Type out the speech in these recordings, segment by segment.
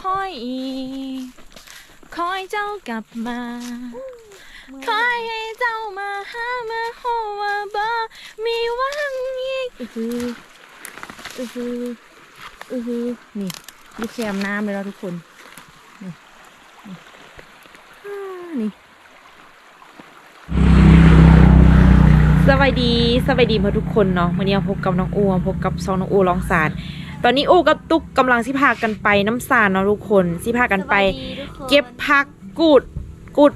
คอยอีก คอยเจ้ากลับมา คอยให้เจ้ามาหามาโหว่าบ่มีหวังอีกอือหืออือหืออือหือนี่อยู่แคมน้ำเลยแล้วทุกคน นี่นี่อ่านี่สวัสดีสวัสดีมาทุกคนเนาะวันนี้พบกับน้องอูมาพบกับซองน้องอูลองสาร ตอนนี้อูกับตุ๊กกำลังสิพากันไปน้ำสารเนาะทุกคนสิพากันไป เก็บผักกูดกูด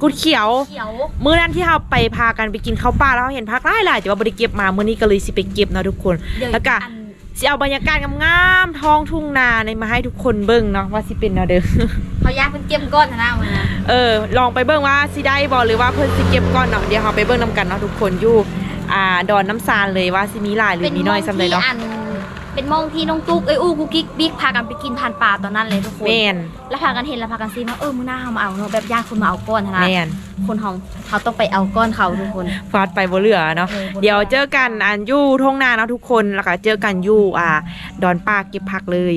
กูดเขียว เขียวมื้อนั้นที่เราไปพากันไปกินข้าวปลาแล้วเราเห็นผักหลายหลายแต่ว่าบ่ได้เก็บมามื้อนี้ก็เลยสิไปเก็บเนาะทุกคนเดี๋ยวแล้วก็อันสิเอาบรรยากาศงามๆท้องทุ่งนาในมาให้ทุกคนเบิ่งเนาะว่าสิเป็นแนวเดิมเขายากเพิ่นเก็บก้อนนะวันนะเออ ลองไปเบิ่งว่าสิได้บ่หรือว่าเพิ่นสิเก็บก่อนเนาะเดี๋ยวเราไปเบิ่งนํกันเนาะทุกคนอยู่อ่าดอนน้ำซานเลยว่าสิมีหลายหรือมีน้อยซำใดเนาะอัน เป็นมองที่น้องตุ๊กเอ้ยอู้กูกิ๊กบิ๊กพากันไปกินทานปลาตอนนั้นเลยทุกคนแม่นแล้วพากันเห็นแล้วพากันซีมาเออมื้อหน้าเฮามาเอาเนาะแบบญาติคนมาเอาก้อนนะแม่นคนของเขาต้องไปเอาก้อนเขาทุกคนฟาดไปบ่เหลือเนาะเออบ่เหลือเดี๋ยวเจอกันอันอยู่ทุ่งนาเนาะทุกคนแล้วก็เจอกันอยู่อ่า ดอนป่าเก็บผักเลย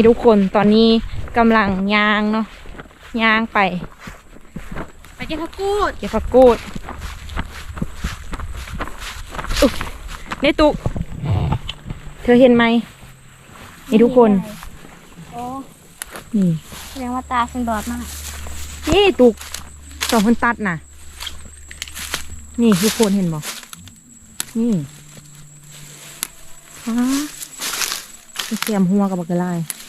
นี่ทุกคนตอนนี้กำลังย่างเนาะย่างไป ไปเก็บผักกูดเก็บผักกูดอุ๊ยนี่ตุกเธอเห็นไหมนี่ทุกคนโอ้นี่แสดงว่าตาเป็นบอดมากนี่ตุกสองคนตัดน่ะ นี่ทุกคนเห็นบอกนี่ฮะเสียมหัวกับบักกะลายไป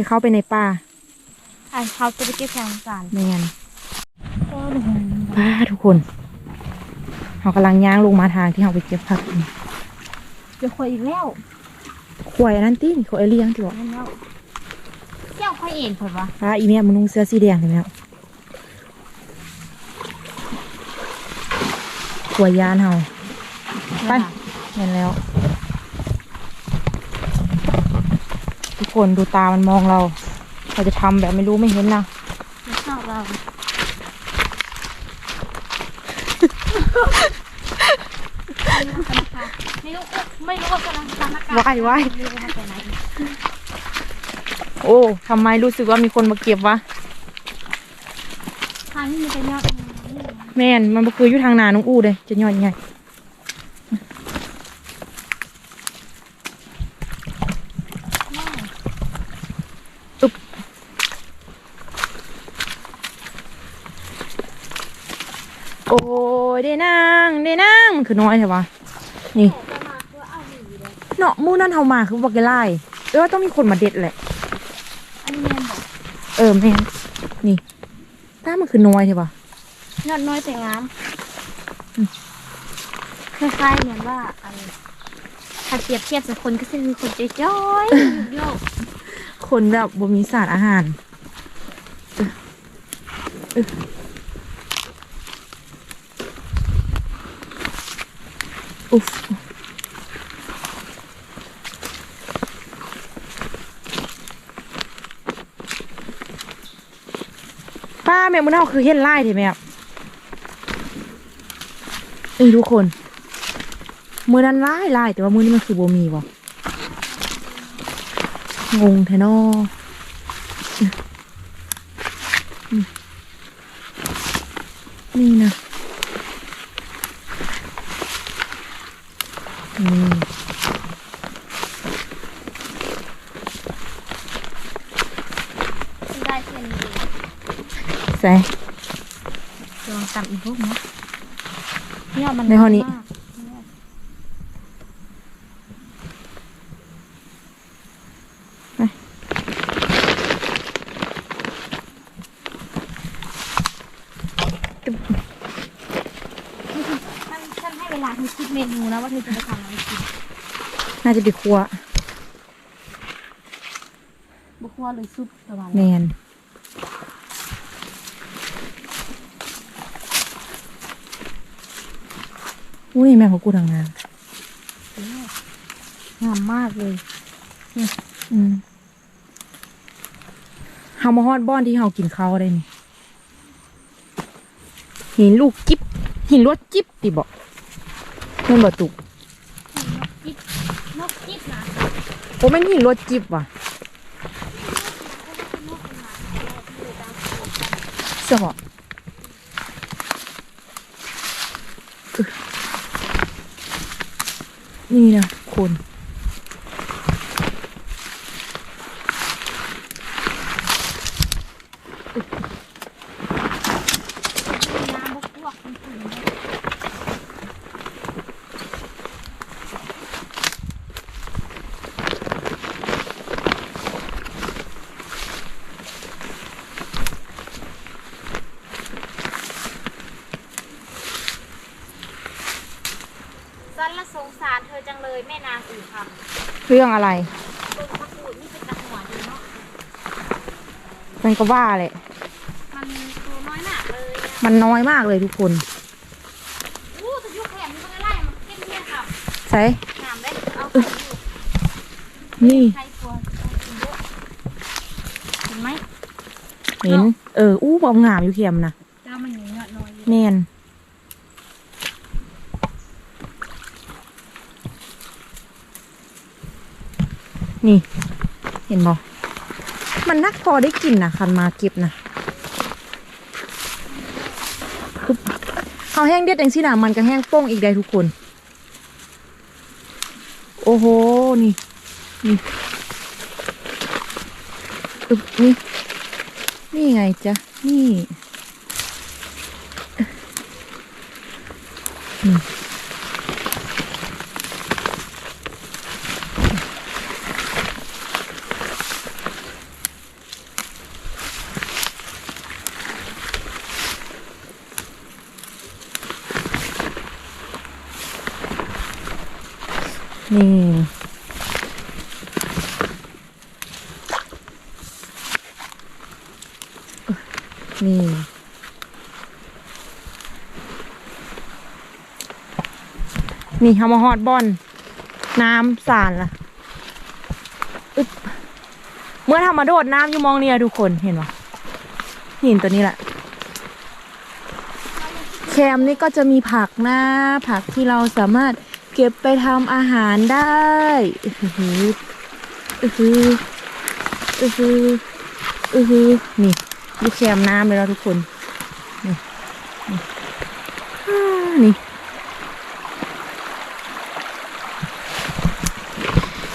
เดี๋ยวเข้าไปในป่าใช่เขาจะไปเก็บแสงสารไม่งั้นป้าทุกคนเรากำลังย่างลงมาทางที่เราไปเก็บผักนี่เดี๋ยวคุยอีกแล้วขวายอันนั้นตีนี่ขวายเลี้ยงที่บอกนั่นแล้วเที่ยวค่อยเองเพิ่นวะป้าอีเมียมันนุ่งเสื้อสีแดงเห็นไหมครับขวายยานเฮาไปเห็นแล้ว ทุ กคนดูตามันมองเรา เราจะทำแบบไม่รู้ไม่เห็นนะไม่ชอบเรา ไม่รู้ไม่รู้ว่ากำลังทำอากาศว่ายว่ายไม่รู้ว่าไปไหนโอ้ทำไมรู้สึกว่ามีคนมาเก็บวะทางนี้มันจะยอดแม่นมันบ่คืออยู่ทางนาน้องอูเลยจะย่อยยังไง โอ้ยได้นางได้นางมันคือน้อยใช่ปะนี่เนาะหมู่นั่นเฮามาคือบอกไกไล่เออว่าต้องมีคนมาเด็ดแหละอันนี้แม่นบอกเออแม่นนี่ตามันคือน้อยใช่ปะยอดน้อยแต่งามอืมคล้ายๆเหมือนว่าอันถ้าเปรียบเทียบกับคนก็คือคนใจจ้อยๆโยกคนแบบบ่มีสารอาหาร เออเอออุ๊ฟป้าแม่มันเอาคือเห็นไล่ทีแม่เอ้ยทุกคน มือนั้นไล่ไล่แต่ว่ามือนี้มันคือโบมีวะงงแทนอมนี่นะอืม ได้เช่นนี้ใส่ลองตำอีกพวกนะเนี่ยมันในห้องนี้ มากเนี่ยฉันฉันให้เวลาเธอคิดเมนูนะว่าเธอจะไปทำอะไรกิ นน่าจะไปครัวบุกว่าเลยซุปประมาณแมนี้นอุ้ยแม่ของกูทำงานงามมากเลยอืมเฮามาฮอดบ้อนที่เฮากินข้าวได้นี่หินลูกจิ๊บหินลวดจิ๊บติบอกเพื่อนบอกตุกนกจิ๊บนกจิ๊บนะ โอ้แม่นหินลวดจิ๊บว่ะสอบนี่นะคุณ น้ำบุกพวกมันถึงเลย สันละสงสารเธอจังเล ยแม่นางสี่คเรื่องอะไรำต้นมะกรูดนี่เป็นตะหัวดีเนาะ มันก็ว่าแหละ มันตัวน้อยหนักเลยอะมันน้อยมากเลยทุกคนอู้จะยุคแขมนี่มันอะไรมันเข้มเนี่ยค่ะใส่งามได้เอาไปอยู่นี่ใครกลัวกินเยอะเห็นไหมเห็น เออ อู้บอมงามอยู่เข็มนะเจ้ามันยังเงาะน้อยอยู่แมน นี่ เห็นบอมันนักพอได้กินนะคันมาเก็บนะปึ๊บเขาแห้งเด็ดเองสินะมันก็แห้งโป้งอีกได้ทุกคน โอ้โห นี่ นี่อึบนี่ นี่ไงจ๊ะ นี่นี่ นี่ นี่ฮามาฮอดบอน น้ำสารล่ะอึบเมื่อทำมาโดดน้ำอยู่มองเนี่ยทุกคนเห็นปะหินตัวนี้แหละ แคมนี่ก็จะมีผักนะผักที่เราสามารถเก็บไปทำอาหารได้อือหืออือหืออือหืออือหือนี่ดูแคมน้ำเลยแล้วทุกคน นี่นี่อ่านี่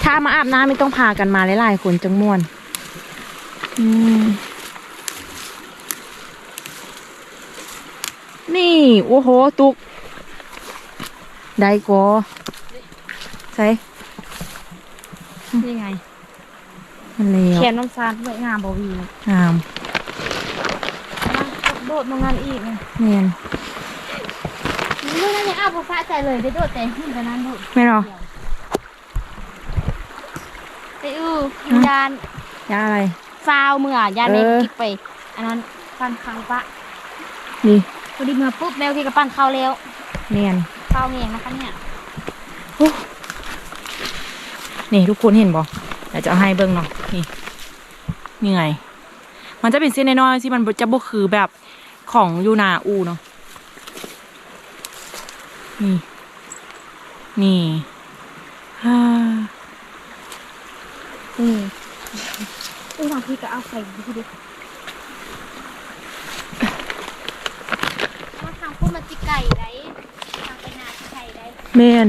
ถ้า มาอาบน้ำไม่ต้องพากันมาหลายๆคนจังม่วนอืมนี่ โอ้โห ตุก ได้กอใส่นี่ไง มันเลวแขนน้ำซานด้วยงามบวิวงามโดดมางานอีกไงเนียนเมื่อนั้นยังอ้าวพอฟ้าใจเลยได้โดดแต่ขึ้นกว่านั้นโดดไม่หรอไป อู้วิญญาณยาอะไรฟาวเมื่อยานในเออกิบไป อันนั้นปั้นคังปะนี่พอดีเมื่อปุ๊บแมวที่กระปั้นเข้าแล้วเนียนเข้าเองนะคะเนี่ยนี่ทุกคนเห็นบ่เดี๋ยวจะเอาให้เบิ่งเนาะนี่นี่ไง มันจะเป็นเส้นน้อยๆสิมันจะบ่คือแบบของยูนาอูเนาะนี่ นี่ฮ่าี่ก็เอาใส่ดูดิมาทางพวกมันจิไก่ไรทางไปนาจิไก่ไรเมน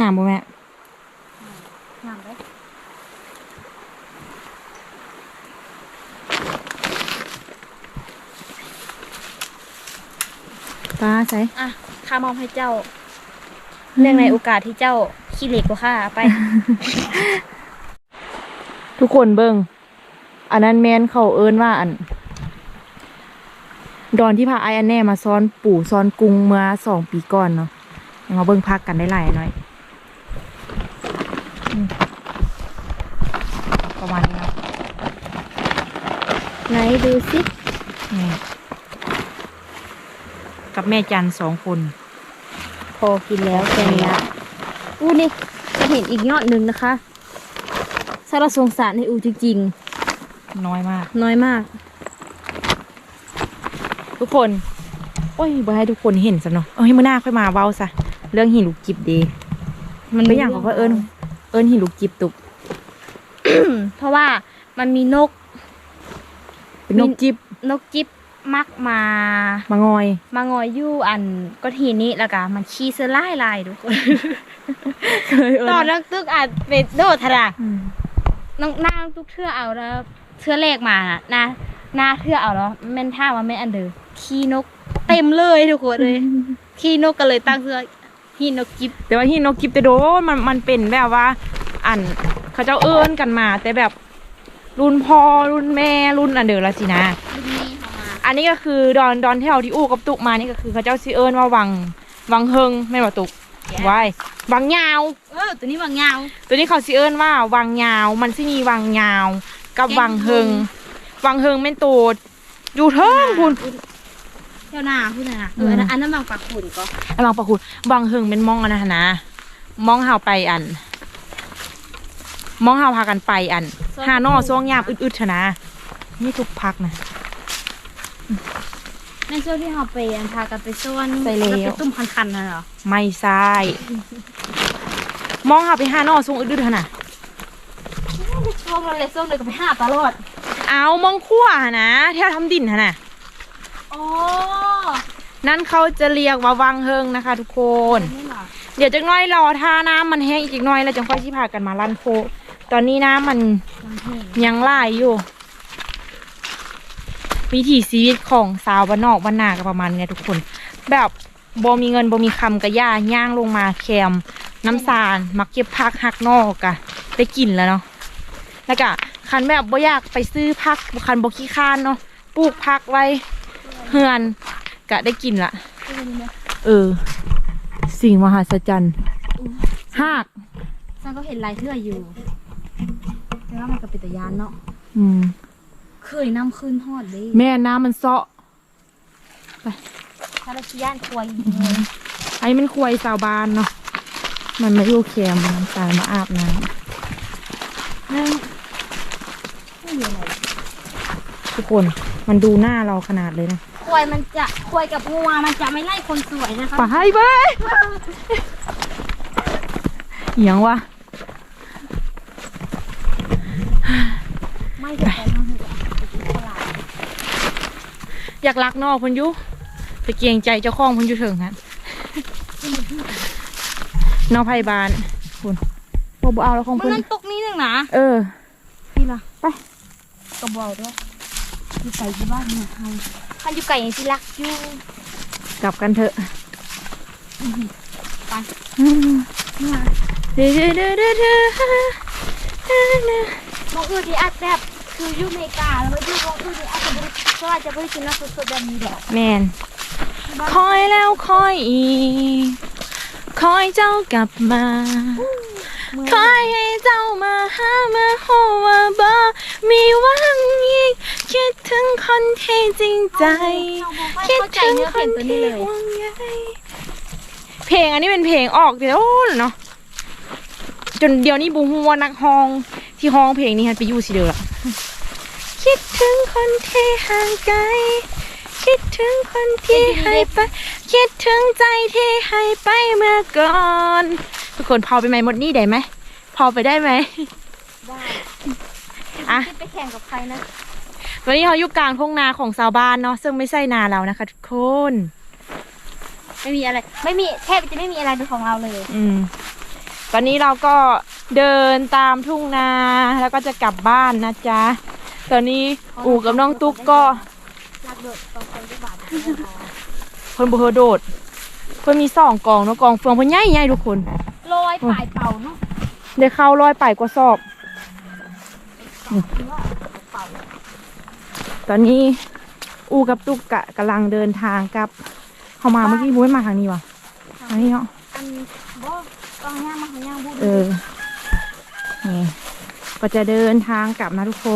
งามบ่แม่ ใส่อะข้ามอบให้เจ้าเรื่องในโอกาสที่เจ้าขี้เหล็กกว่าข้าไป ทุกคนเบิ่งอันนั้นแมนเขาเอิ้นว่าอัน ดอนที่พาไออันแน่มาซ้อนปู่ซ้อนกรุงเมื่อสองปีก่อนเนาะยังมาเบิ่งพักกันได้หลายหน่อยอืมประมาณนี้เนาะไหนดูสินี่ กับแม่จันสองคน พอกินแล้วแกงละอู้นี่จะเห็นอีกยอดหนึ่งนะคะสารสงสารให้อูจริงน้อยมาก ๆน้อยมาก ทุกคน โอ้ยบ่ให้ทุกคนเห็นซะเนาะเอ้ยมื่อหน้าค่อยมาเว้าซะเรื่องหินลูกจิบดีมันเป็นอย่างของเขาเอิญเอิญหินลูกจิบตุก เพราะว่ามันมีนก เป็นนกจิบนกจิ๊บ มักมามางอย มางอยอยู่อันก็ทีนี้แล้วก็มันขี้เสื้อลายลายทุกคนเคยเอิญตอนนักตึกอาจเป็นโดดทะระอืมน้องหน้าทุกเทื่อเอาแล้วเทื่อแรกมาน่ะหน้าหน้าเทื่อเอาแล้วแม่นท่าว่าแม่นอันเดอร์ขี้นกเต็มเลยทุกคนเลยขี้นกก็เลยตั้งเทื่อขี้นกจิ๊บแต่ว่าหินนกจิบแต่โดนมันมันเป็นแบบว่า อันเขาเจ้าเอิญกันมา แต่แบบรุ่นพ่อรุ่นแม่รุ่นอันเดอร์ละสินะรุ่นนี้เข้ามา อันนี้ก็คือดอนดอนที่เราที่อู้กับตุกมานี่ก็คือเขาเจ้าซีเอิญว่าวังวังเฮงไม่นว่าตุกไว้วังยาว เออตัวนี้บางยาว ตัวนี้เขาสิเอิ้นว่าวังยาว มันสิมีวังยาว กับแกงวังเฮงเฮวังเฮงเป็นโตดอยู่เทิงคุณเจ้าหน้าพูดนะเอออันนั้นอันนั้นบางปากขุนก็ไอ้วังประคุณวังเฮงเป็นมองอันนะนะมองเฮาไปอัน มองเฮาพากันไปอันหาหนอซ่วงยามอึดๆเถอะนะนี่ทุกพักนะ ในช่วงที่เราไปอันพากันไปซ่อนไปแล้ว ไปตุ้มคันๆน่ะเหรอไม่ใช่มองเฮาไปหาหนอซ่วงอึดๆเถอะนะช่วงนั้นเลยช่วงเดียวก็ไปหาตลอดเอามองขั้วหั่นนะเที่ยวทำดินหะนะอ๋อนั่นเขาจะเรียกว่าวังเฮงนะคะ ทุกคน นี่เหรอเดี๋ยวจักหน้อยรอถ้าน้ำมันแห้งอีกจักหน้อยแล้วจังค่อยที่พากันมาลั่นโพ ตอนนี้น้ำมันน้ำแห้งยังไหลอยู่ วิถีชีวิตของสาวบ้านนอกบ้านนาก็ประมาณเนี้ยทุกคน แบบบ่มีเงินบ่มีคำกะย่าย่างลงมาแคมน้ำสารมักเก็บพักหักนอกอะได้กินแล้วเนาะแล้วก็คันแบบบ่อยากไปซื้อพักคันบ่ขี้ข้านเนาะปลูกพักไว้เฮือนก็ได้กินละเออ สิ่งมหัศจรรย์หากฉันก็เห็นลายเทื่ออยู่แต่ว่ามันก็เป็นตะยานเนาะอืม เคยนำขึ้นฮอดเลยแม่น้ำมันเซาะถ้าเราชี้ย่านควายไอ้มันควายสาวบานเนาะมันมาอยู่แคมป์น้ำตาลมาอาบน้นั่นไม่มีอะไรำทุกคนมันดูหน้าเราขนาดเลยนะควายมันจะควายกับงัวมันจะไม่ไล่คนสวยนะคะไปไปเหียงวะไม่จะไปทางหัวตลาด อยากรักนอกเพันอยุไปเกรงใจเจ้าของเพันอยุเถิงฮะนอกไพบานคุณโบบ่เอาแล้วของมันเพิ่นนั่นตกนี้หนึ่งนะเออพี่ล่ะไป กระบอกด้วยอยู่ไก่ที่บ้านเนี่ยใครท่านอยู่ไก่ยังสิรักอยู่กลับกันเถอะไปอืมเด้อเด้อเด้อเด้อเด้อมองอื่นที่อาจแบบ คืออยู่อเมริกาแล้วมาอยู่มองอื่นที่อาจจะบริก็อาจจะบริกินน้ำสดๆแบบนี้ดอกแมนคอยแล้วคอยอีก คอยเจ้ากลับมา คอยให้เจ้ามาหามาโหว่าบ่มีหวังอีก คิดถึงคนที่จริงใจ คิดเข้าใจถึงเนื้อคเพลนงตัวนี้ที่เลยห่วงใยเพลงอันนี้เป็นเพลงออกเดี๋ยวเนาะจนเดี๋ยวนี้บูฮูว่านักฮ้อง ที่ฮ้องเพลงนี้ฮันไปอยู่สิเดียวละคิดถึงคนที่ห่างไกล คิดถึงคนที่ให้ไป คิดถึงใจที่ให้ไปเมื่อก่อน ทุกคนพอไปไหมหมดนี่ได้ไหม พอไปได้ไหมได้อะคิดไปแข่งกับใครนะ วันนี้เราอยู่กลางทุ่งนาของชาวบ้านเนาะซึ่งไม่ใช่นาเรานะคะทุกคน ไม่มีอะไร ไม่มีแทบจะไม่มีอะไรเป็นของเราเลย อืม ตอนนี้เราก็เดินตามทุ่งนาแล้วก็จะกลับบ้านนะจ๊ะ ตอนนี้อูกับน้องตุ๊กก็รักเดือดต้องใช้ด้วยบาทเพิ่นบ่เคยโดดเพิ่นมีสองกองเนาะกองเฟืองเพิ่นใหญ่ๆทุกคนลอยปลายเป่าเนาะได้เข้าร้อยไปกว่าสอบ ตอนนี้อูกับตุ๊กกะกำลังเดินทางกลับ เข้ามาเมื่อกี้บุ้ยมาทางนี้วะทางนี้เนาะอันบ่ ต้องย่างมาของย่างพูดเออ นี่ ก็จะเดินทางกลับนะทุกค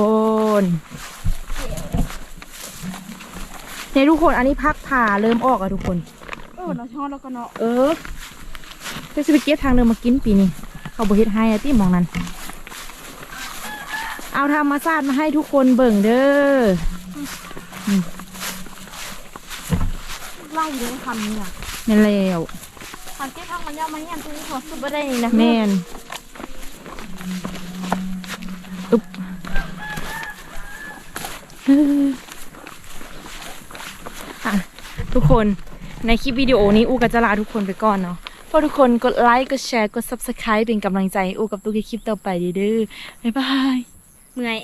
นเนี่ยทุกคนอันนี้พักผ่าเริ่มออกอะทุกคน เออเราชอบแล้วก็เนาะ เออจะสิไปเก็บทางเดิมมากินปีนี้ เขาบเฮ็ดให้อะที่มองนั้น เอาธรรมชาติมาให้ทุกคนเบิ่งเด้อไล่เลยคำนี้อะนั่นแล้ว คำเก็บทางมันย่างมาย่างตรงนี้ขอสุดบ่ได้นี่นะแม่นอุ๊บเฮ้ออะทุกคนในคลิปวิดีโอนี้อูก็จะลาทุกคนไปก่อนเนาะเพราะทุกคนกดไลค์กดแชร์กด subscribe เป็นกำลังใจให้อูกับตุ๊กในคลิปต่อไปเด้อบ๊ายบาย เมื่อย